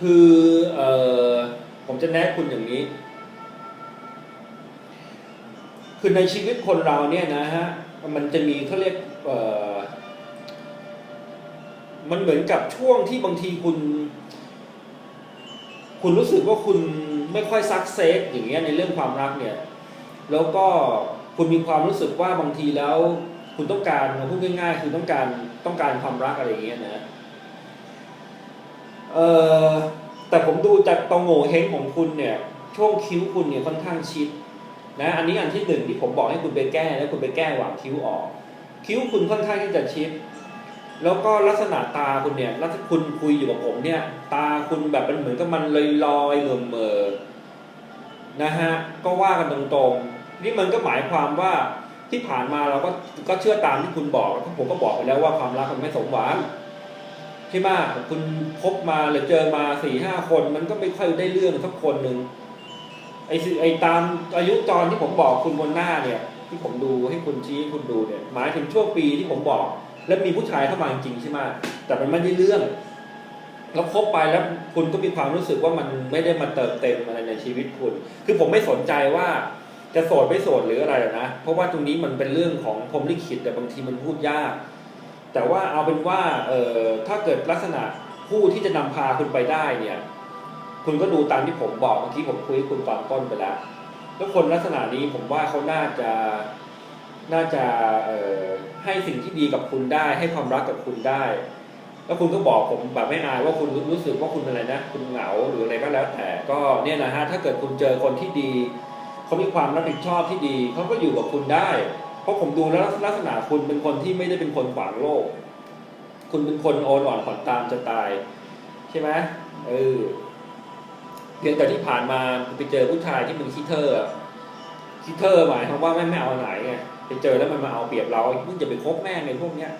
คือเออผมจะแนะคุณอย่างนี้ คือในชีวิตคนเราเนี่ยนะฮะ มันจะมีเขาเรียกเออมันเหมือนกับช่วงที่บางทีคุณ คุณรู้สึกว่าคุณไม่ค่อยซักเซสอย่างเงี้ยในเรื่องความรักเนี่ย แล้วก็คุณมีความรู้สึกว่าบางทีแล้ว คุณต้องการพูดง่ายๆ คือต้องการต้องการความรักอะไรอย่างเงี้ยนะ เออแต่ผมดูจากตองโง่เฮงของคุณเนี่ย ช่วงคิ้วคุณเนี่ยค่อนข้างชิดนะ อันนี้อันที่หนึ่งที่ผมบอกให้คุณไปแก้แล้วคุณไปแก้หว่างคิ้วออก คิ้วคุณค่อนข้างที่จะชิด แล้วก็ลักษณะตาคุณเนี่ยลักษณะคุณคุยอยู่กับผมเนี่ย ตาคุณแบบมันเหมือนกับมันลอยลอยๆเมื่อเมื่อนะฮะก็ว่ากันตรงๆ นี่มันก็หมายความว่าที่ผ่านมาเราก็ก็เชื่อตามที่คุณบอกแล้วผมก็บอกไปแล้วว่าความรักมันไม่สมหวัง ใช่ไหมคุณพบมาหรือเจอมาสี่ห้าคน มันก็ไม่ค่อยได้เรื่องสักคนหนึ่งไอ้สิไอ้ตามอายุจรที่ผมบอกคุณบนหน้าเนี่ย ที่ผมดูให้คุณชี้ให้คุณดูเนี่ย หมายถึงช่วงปีที่ผมบอก แล้วมีผู้ชายเข้ามาจริงใช่ไหมแต่มันไม่ได้เรื่อง แล้วคบไปแล้วคุณก็มีความรู้สึกว่ามันไม่ได้มาเติมเต็มอะไรในชีวิตคุณ คือผมไม่สนใจว่าจะโสดไม่โสดหรืออะไรนะ เพราะว่าตรงนี้มันเป็นเรื่องของพรหมลิขิตแต่บางทีมันพูดยาก แต่ว่าเอาเป็นว่าเออถ้าเกิดลักษณะผู้ที่จะนำพาคุณไปได้เนี่ย คุณก็ดูตามที่ผมบอกเมื่อกี้ผมคุยคุณตอนต้นไปแล้วแล้วคนลักษณะนี้ผมว่าเขาน่าจะน่าจะเอ่อให้สิ่งที่ดีกับคุณได้ ให้ความรักกับคุณได้ แล้วคุณก็บอกผมแบบไม่อายว่าคุณรู้สึกว่าคุณอะไรนะ คุณเหงาหรืออะไรก็แล้ว แต่ก็เนี่ยนะฮะถ้าเกิดคุณเจอคนที่ดีเขามีความรับผิดชอบที่ดีเขาก็อยู่กับคุณได้ เพราะผมดูแล้วลักษณะคุณเป็นคนที่ไม่ได้เป็นคนขวางโลก คุณเป็นคนโอนอ่อนผ่อนตามจะตาย ใช่ไหมเออเพียงแต่ที่ผ่านมาไปเจอผู้ชายที่มันคิเทอร์คิเทอร์หมายความว่าไม่ไม่เอาไหนไงไปเจอแล้วมันมาเอาเปรียบเรามึงจะไปคบแม่ในพวกเนี้ย